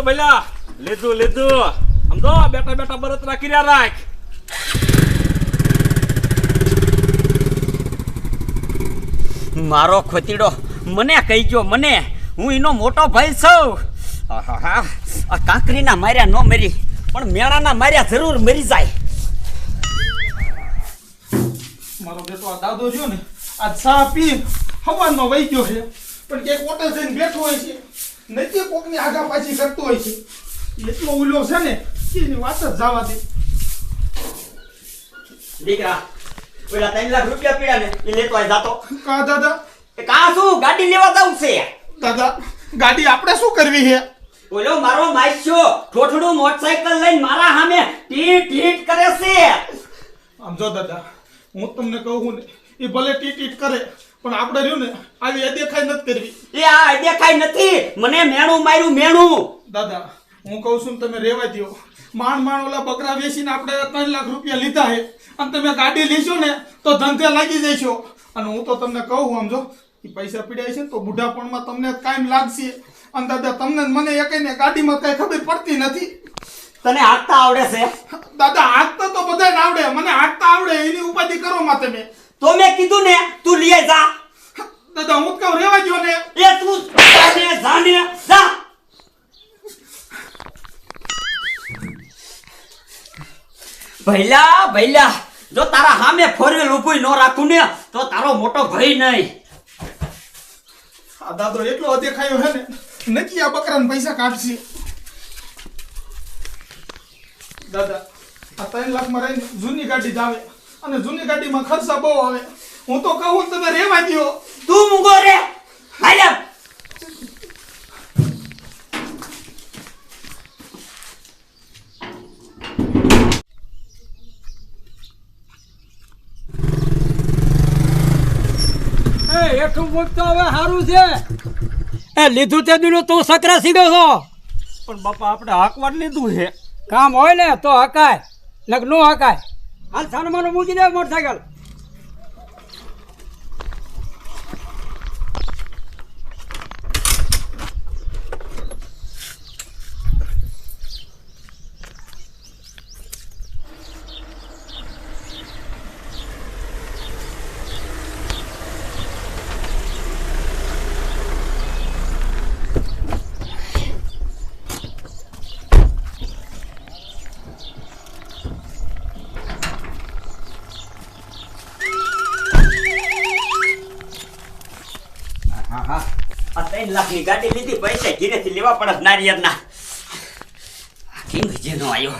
લીધું ભલા. લીધું લીધું. સમજો બેટા બેટા બળતરા કર્યા રાખ. મારો ખોતીડો મને કહી ગયો મને. હું એનો મોટો ભાઈ છું. આ કાંકરીના માર્યા ન મરી પણ મેળાના માર્યા જરૂર મરી જાય. મારો બેટો આ દાદો જો ને આ ચા પી હવાનો વહી ગયો છે. પણ ક્યાંક હોટલ જઈને બેઠો હોય છે. નથી કોકની આગા પાછી કરતો હોય છે. એટલો ઉલ્યો છે ને એની વાત જ જવા દે. દીકરા પેલા ત્રણ લાખ રૂપિયા પીડા ને એ લેતો આય જાતો. કા દાદા? એ કા શું ગાડી લેવા જાવ છે? દાદા ગાડી આપણે શું કરવી છે? ઓલો મારો માસ્યો ઠોઠડું મોટરસાયકલ લઈને મારા સામે ટીટ ટીટ કરે છે. આમ જો દાદા હું તમને કહું ને એ ભલે ટીટ ટીટ કરે પણ આપણે રહ્યું ને આવી અદેખાઈ નથી કરવી. એ આ અદેખાઈ નથી. મને મેણું માર્યું મેણું. દાદા હું કહું છું તમે રેવા દ્યો. માંડ માંડ ઓલા બકરા વેચીને આપણે ત્રણ લાખ રૂપિયા લીધા છે. અને તમે ગાડી લેશો ને તો ધંધે લાગી જશો. અને હું તો તમને કહું સમજો. એ પૈસા પીડાય છે તો બુઢાપણમાં તમને કાયમ લાગશે. અને દાદા તમને મને ને ગાડીમાં કઈ ખબર પડતી નથી. તને હાંકતા આવડે છે? દાદા હાંકતા તો બધાને આવડે. મને હાંકતા આવડે એની ઉપાધિ કરો માં. તમે તો મેં કીધું ને તું લે જા. દાદા હું કહું રેવા ગયો ને. એ તું જાને જાને જા. ભૈલા ભૈલા જો તારા સામે ફોરવેલ ઊભું ન રાખું ને તો તારો મોટો ભય નહીં. આ દાદો એટલો દેખાયો હે ને નક્કી આ બકરાને પૈસા કાઢશે. દાદા આ ત્રણ લાખમાં રહીને જૂની ગાડી જ આવે. અને જૂની ગાડીમાં ખર્ચા બહુ આવે. હું તો કહું તમે રેવા દ્યો. તું મૂકો રે. હાલ્યા એ હેઠું મૂકતો હવે સારું છે. એ લીધું તે દીનું તું સકરા સીધો છો. પણ બાપા આપણે હાકવાડ લીધું છે. કામ હોય ને તો હકાય. નક નો હકાય. હાલ સાનમાનું મૂકી દે મોટરસાયકલ હા હા લાખની ગાડી લીધી પૈસા ઘીરેથી લેવા પડે નારિયેળના. કેમ જેનો આવ્યો?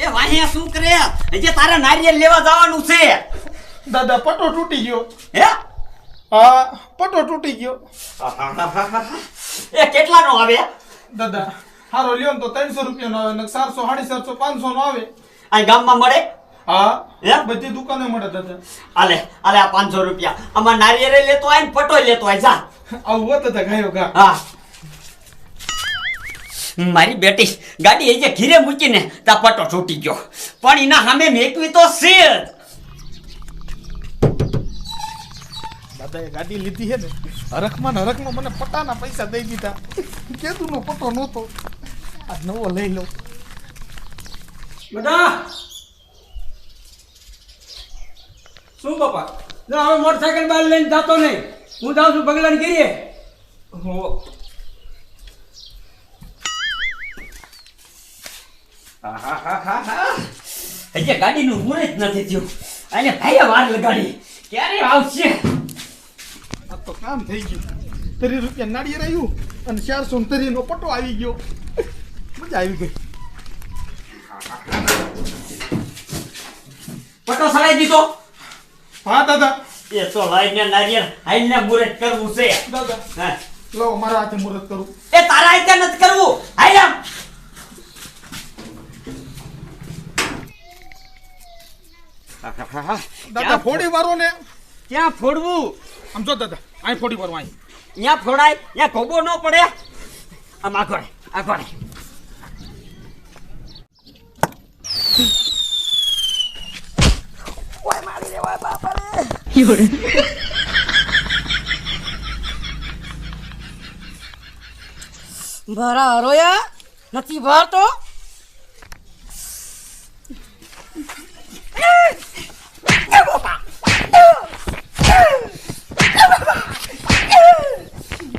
એ વાહિયા શું કરે? હજી તારે નારિયેલ લેવા જવાનું છે. દાદા પટો તૂટી ગયો. હે? હા પટો તૂટી ગયો. એ કેટલાનો આવે? દાદા હારો લ્યો તો ત્રણસો રૂપિયાનો આવે ને ચારસો સાડી ચારસો પાંચસો નો આવે. આ ગામમાં મળે? હા? હે? બધી દુકાને મળે દાદા આલે આલે આ પાંચસો રૂપિયા. આમાં નારિયેળ લેતો આય ને પટોય લેતો આય જા. આવું હોત દાદા ગાયો ગા. હા. મારી બેટી ગાડી એ જે ઘીરે મૂકીને તા પટો છૂટી ગયો. પણ એના સામે મેકવી તો છે. દાદા એ ગાડી લીધી છે ને હરખમાં ને હરખમાં મને પટાના પૈસા દઈ દીધા. કેતું નો પટો નહોતો. આ નવો લઈ લો બેટા શું બાપા? લે હવે મોટરસાયકલ બહાર લઈને જતો નહીં હું જાઉં છું બગલાને કરીએ હો. હજી ગાડીનું મુહૂર્ત નથી થયું. અને ભાઈએ વાર લગાડી. ક્યારે આવશે? આ તો કામ થઈ ગયું. ત્રીસ રૂપિયા નાળિયેર આવ્યું અને ચારસો ત્રીસ નો પટો આવી ગયો. મજા આવી ગઈ. પટો સળાઈ દીધો. હા દાદા. એ તો લઈને નારિયેળ હાઈને મુરત કરવું છે. દાદા. હા. લો મારા હાથે મુરત કરું. એ તારા હાથે નથી કરવું. હાલ દાદા ફોડી વાળો ને. ક્યાં ફોડવું? આમ જો દાદા અહીં ફોડી વાળો અહીં. ત્યાં ફોડાય ત્યાં ખોબો ન પડે. આમ આગળ આગળ. 有人。ભરા હરોયા નથી ભરતો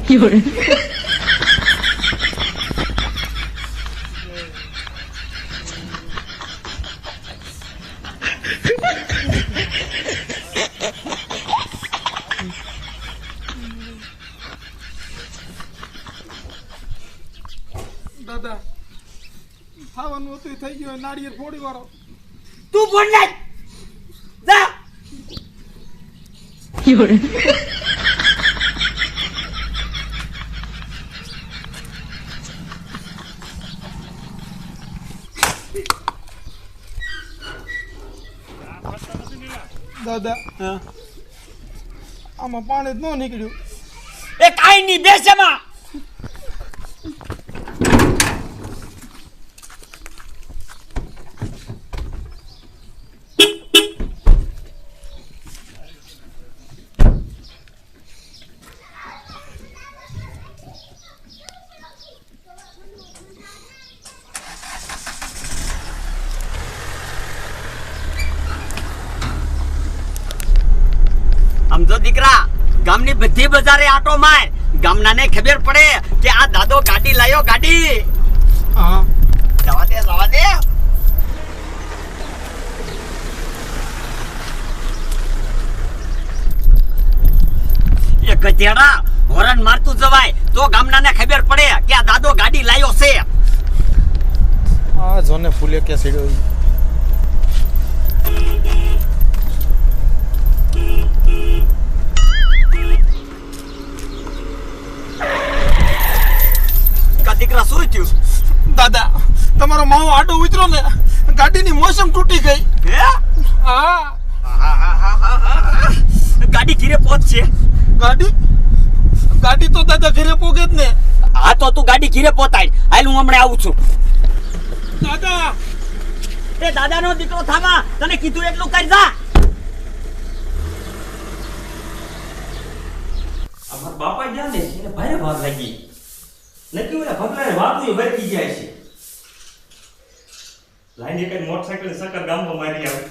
You're થઈ ગયો નાળિયેર ફોડી વાળો. તું ફોડ ને જા. દાદા આમાં પાણી જ ન નીકળ્યું. એ કાઈ નહીં બેસ એમાં આમ જો દીકરા ગામની બધી બજારે આટો માર. ગામનાને ખબર પડે કે આ દાદો ગાડી લાયો ગાડી. હા. જવા દે જવા દે. એ ગધેડા હોરન મારતું જવાય. તો ગામનાને ખબર પડે કે આ દાદો ગાડી લાયો છે. આ જોને ફૂલે કે સીડ્યો દીકરા શું થયું દાદા તમારો માવો આડો ઉતરો ને ગાડીની મોસમ તૂટી ગઈ. હે? હા. ગાડી ઘીરે પહોંચશે ગાડી? ગાડી તો દાદા ઘરે પહોંચે જ ને. હા તો તું ગાડી ઘીરે પહોંચાય હાલ હું હમણાં આવું છું. દાદા! એ દાદાનો દીકરો થામા તને કીધું એટલું કરી જા. અમાર બાપા જ્યાં ને એને ભારે ભાગ લાગી નક્કી ઓલા ભગલાને વાતું બરકી જાય છે. લાઈન એક મોટરસાયકલ સકર ગામમાં મારી આવે.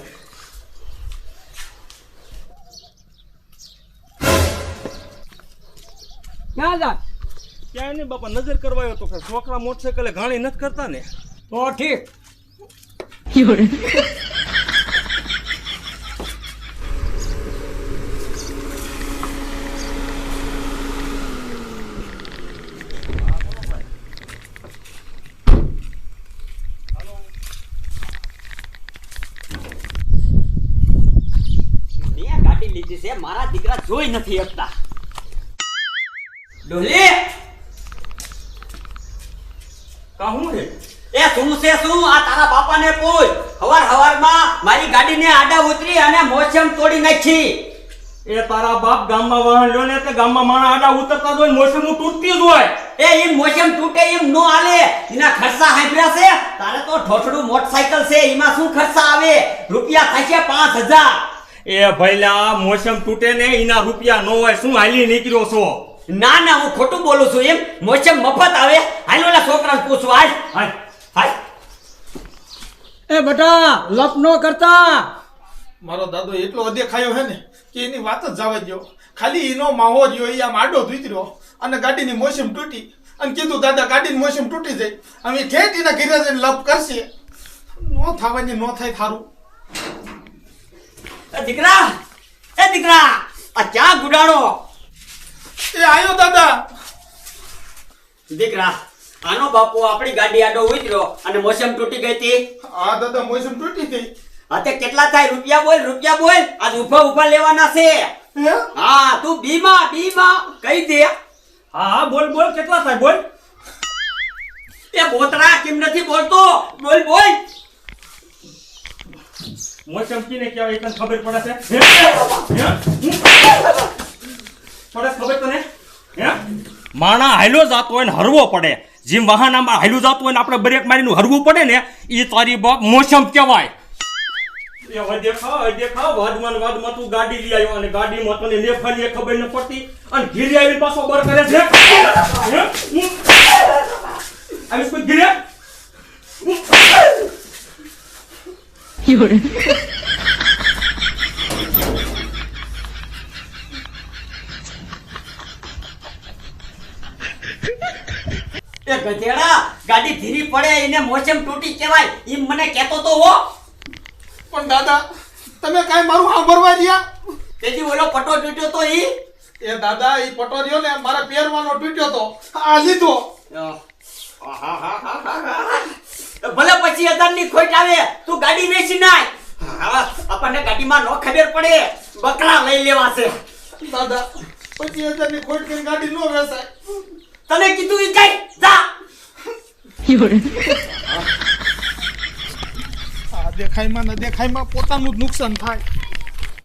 ક્યાં જા? બાપા નજર કરવા આવ્યો તો કે છોકરા મોટરસાઇકલે ઘાણી નથી કરતા ને. તો ઠીક. ગાડી લીધી છે. મારા દીકરા જોઈ નથી શકતા. ડોલી! કહું રે એ શું છે શું? આ તારા બાપાને પૂછ. હવાર હવારમાં મારી ગાડીને આડા ઉતરી અને મોસમ તોડી નાખી. એ તારા બાપ ગામમાં વાહન ને તે ગામમાં માણા આડા ઉતરતા જોઈ મોસમ તૂટતી જ હોય. એ એમ મોસમ તૂટે એમ નો આલે એના ખર્ચા હાંભળ્યા છે? તારે તો ઠોઠડું મોટરસાયકલ છે. એમાં શું ખર્ચા આવે? રૂપિયા થશે પાંચ હજાર. એ ભઈલા મોસમ તૂટે ને એના રૂપિયા નો હોય શું હાલી નીકળ્યો છો? ના ના હું ખોટું બોલું છું એમ. મોસમ મફત આવે. હાલ ઓલા છોકરાને પૂછવા હાલ. હાલ. હાલ. એ બટા લપ નો કરતા. મારો દાદો એટલો અદેખાયો હે ને કે એની વાત જ જવા દ્યો. ખાલી એનો માહો જ એ આમ આડો ધૂતર્યો અને ગાડીની મોસમ તૂટી. અને કીધું દાદા ગાડીની મોસમ તૂટી જાય. અમે ઠેઠ એના ઘરે જઈને લપ કરશે. નો થવાની નો થાય થારું. એ દીકરા એ દીકરા આ ક્યાં ગુડાણો? એ આયો દાદા. દીકરા આનો બાપુ આપણી ગાડી આડો ઉતર્યો અને મોસમ તૂટી ગઈ હતી. આ દાદા મોસમ તૂટી હતી અત્યારે કેટલા થાય? રૂપિયા બોલ રૂપિયા બોલ. આજ ઊભા ઊભા લેવાના છે. હા તું બીમા બીમા કહી દે. હા હા બોલ બોલ કેટલા થાય? બોલ. એ બોતરા કેમ નથી બોલતો? બોલ બોલ. મોસમ કીને કહેવાય તને ખબર પડે છે? પડે ખબર તને? હે? માણા હાલ્યો જાતો હોય ને હરવો પડે. જેમ વાહન આમાં હાલ્યું જાતું હોય ને આપણે બ્રેક મારીને હરવું પડે ને એ તારી બાપ મોસમ કહેવાય. ગાડી લઈ આવ્યો અને ગાડીમાં તને લેફાની ખબર ન પડતી. અને ઘીરી આવીને પાછો બર કરે છે. હે? આવીશ કોઈ ઘીરે? એ ગધેડા ગાડી ધીરી પડે એને મોસમ તૂટી કહેવાય એમ મને કહેતો તો હો. પણ દાદા તમે કાઈ મારું સાંભળવા રહ્યા? તેથી ઓલો પટો તૂટ્યો તો ઈ? એ દાદા એ રહ્યો ને મારા પહેરવાનો તૂટ્યો તો. આ લીધો. ભલે પછી હજારની ખોટ આવે તું ગાડી વેચી નાખ આપણને ગાડીમાં નો ખબર પડે બકરા લઈ લેવા છે દાદા પચીસ હજારની ખોટ કરીને ગાડી નો વેચાય. તને કીધું ઈ કઈ? જા. આ ન દેખાયમાં પોતાનું જ નુકસાન થાય.